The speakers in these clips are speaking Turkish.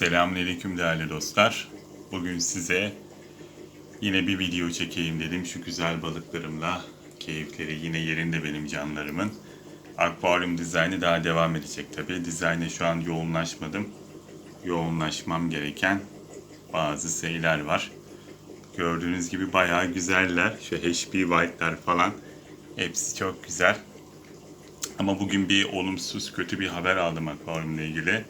Selamünaleyküm değerli dostlar. Bugün size yine bir video çekeyim dedim şu güzel balıklarımla. Keyifleri yine yerinde benim canlarımın. Akvaryum dizaynı daha devam edecek tabi. Dizayna şu an yoğunlaşmadım. Yoğunlaşmam gereken bazı şeyler var. Gördüğünüz gibi bayağı güzeller. Şu HB White'lar falan. Hepsi çok güzel. Ama bugün bir olumsuz, kötü bir haber aldım akvaryumla ilgili.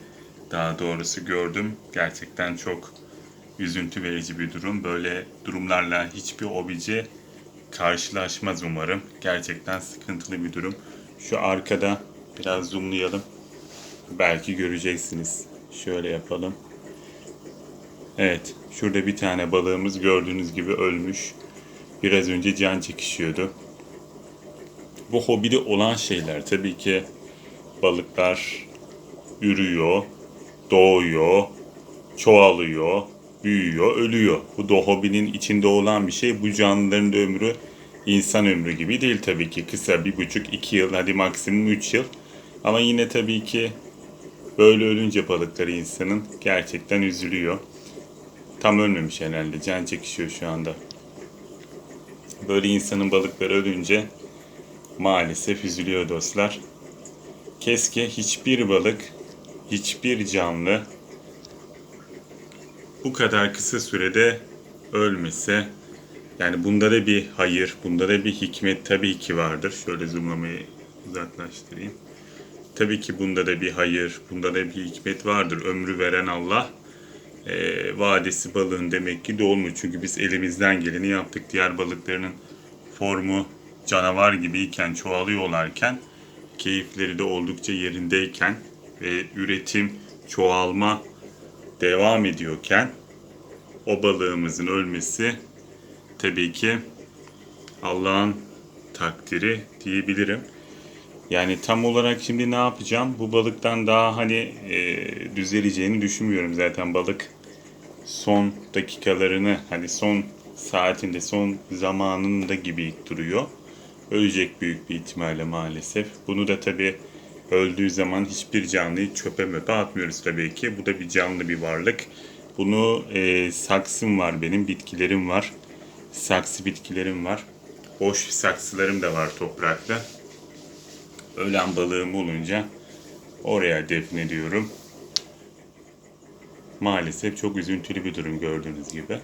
Daha doğrusu gördüm. Gerçekten çok üzüntü verici bir durum. Böyle durumlarla hiçbir obici karşılaşmaz umarım. Gerçekten sıkıntılı bir durum. Şu arkada biraz zoomlayalım. Belki göreceksiniz. Şöyle yapalım. Evet, şurada bir tane balığımız gördüğünüz gibi ölmüş. Biraz önce can çekişiyordu. Bu hobide olan şeyler tabii ki balıklar ürüyor, doğuyor, çoğalıyor, büyüyor, ölüyor. Bu da hobinin içinde olan bir şey. Bu canlıların da ömrü insan ömrü gibi değil tabii ki. Kısa bir buçuk, iki yıl, hadi maksimum üç yıl. Ama yine tabii ki böyle ölünce balıkları insanın gerçekten üzülüyor. Tam ölmemiş herhalde. Can çekişiyor şu anda. Böyle insanın balıkları ölünce maalesef üzülüyor dostlar. Keşke hiçbir balık, hiçbir canlı bu kadar kısa sürede ölmese. Yani bunda da bir hayır, bunda da bir hikmet tabii ki vardır. Şöyle zoomlamayı uzaklaştırayım. Tabii ki bunda da bir hayır, bunda da bir hikmet vardır. Ömrü veren Allah e, vadesi balığın demek ki dolmuş. Çünkü biz elimizden geleni yaptık. Diğer balıklarının formu canavar gibiyken, çoğalıyorlarken, keyifleri de oldukça yerindeyken ve üretim, çoğalma devam ediyorken o balığımızın ölmesi tabii ki Allah'ın takdiri diyebilirim. Yani tam olarak şimdi ne yapacağım? Bu balıktan daha hani e, düzeleceğini düşünmüyorum zaten balık son dakikalarını hani son saatinde son zamanında gibi duruyor. Ölecek büyük bir ihtimalle maalesef. Bunu da tabi öldüğü zaman hiçbir canlıyı çöpe möpe atmıyoruz tabii ki. Bu da bir canlı bir varlık. Bunu e, saksım var benim, bitkilerim var. Saksı bitkilerim var. Boş saksılarım da var toprakta. Ölen balığım olunca oraya defnediyorum. Maalesef çok üzüntülü bir durum gördüğünüz gibi.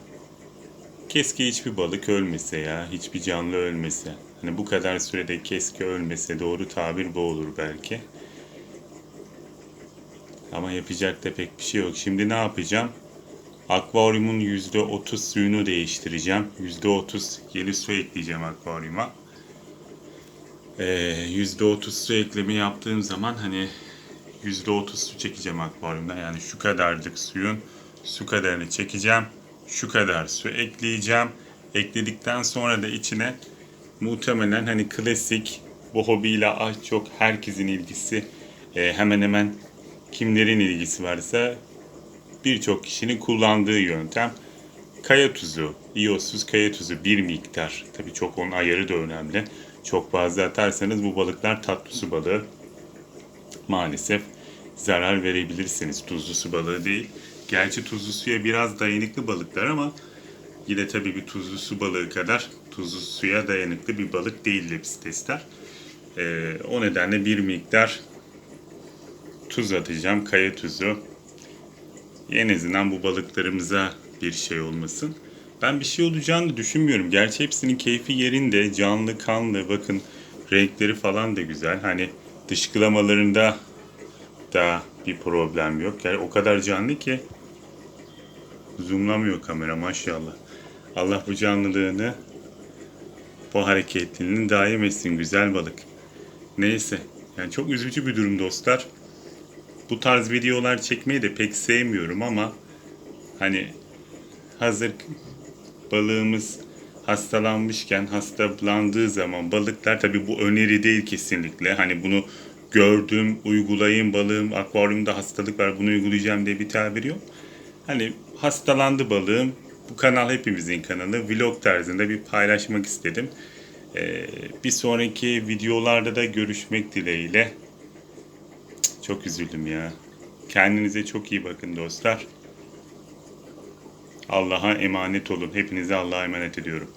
Keşke hiçbir balık ölmese ya, hiçbir canlı ölmese. Hani bu kadar sürede keşke ölmese doğru tabir bu olur belki. Ama yapacak da pek bir şey yok. Şimdi ne yapacağım? Akvaryumun %30 suyunu değiştireceğim. %30 yeni su ekleyeceğim akvaryuma. Ee, %30 su ekleme yaptığım zaman hani %30 su çekeceğim akvaryumdan. Yani şu kadarcık suyun su kadarını çekeceğim. Şu kadar su ekleyeceğim. Ekledikten sonra da içine muhtemelen hani klasik bu hobiyle az çok herkesin ilgisi e, hemen hemen kimlerin ilgisi varsa birçok kişinin kullandığı yöntem kaya tuzu, iyosuz kaya tuzu bir miktar. Tabii çok onun ayarı da önemli. Çok fazla atarsanız bu balıklar tatlı su balığı. Maalesef zarar verebilirsiniz. Tuzlu su balığı değil. Gerçi tuzlu suya biraz dayanıklı balıklar ama yine tabii bir tuzlu su balığı kadar tuzlu suya dayanıklı bir balık değil lepistesler. Ee, o nedenle bir miktar tuz atacağım, kaya tuzu. En azından bu balıklarımıza bir şey olmasın. Ben bir şey olacağını düşünmüyorum. Gerçi hepsinin keyfi yerinde, canlı, kanlı. Bakın renkleri falan da güzel. Hani dışkılamalarında da bir problem yok. Yani o kadar canlı ki zoomlamıyor kamera maşallah. Allah bu canlılığını, bu hareketliliğini daim etsin güzel balık. Neyse. Yani çok üzücü bir durum dostlar. Bu tarz videolar çekmeyi de pek sevmiyorum ama hani hazır balığımız hastalanmışken hastalandığı zaman balıklar tabi bu öneri değil kesinlikle. Hani bunu gördüm, uygulayayım balığım akvaryumda hastalık var bunu uygulayacağım diye bir tabir yok. Hani hastalandı balığım. Bu kanal hepimizin kanalı. Vlog tarzında bir paylaşmak istedim. Ee, bir sonraki videolarda da görüşmek dileğiyle. Çok üzüldüm ya. Kendinize çok iyi bakın dostlar. Allah'a emanet olun. Hepinizi Allah'a emanet ediyorum.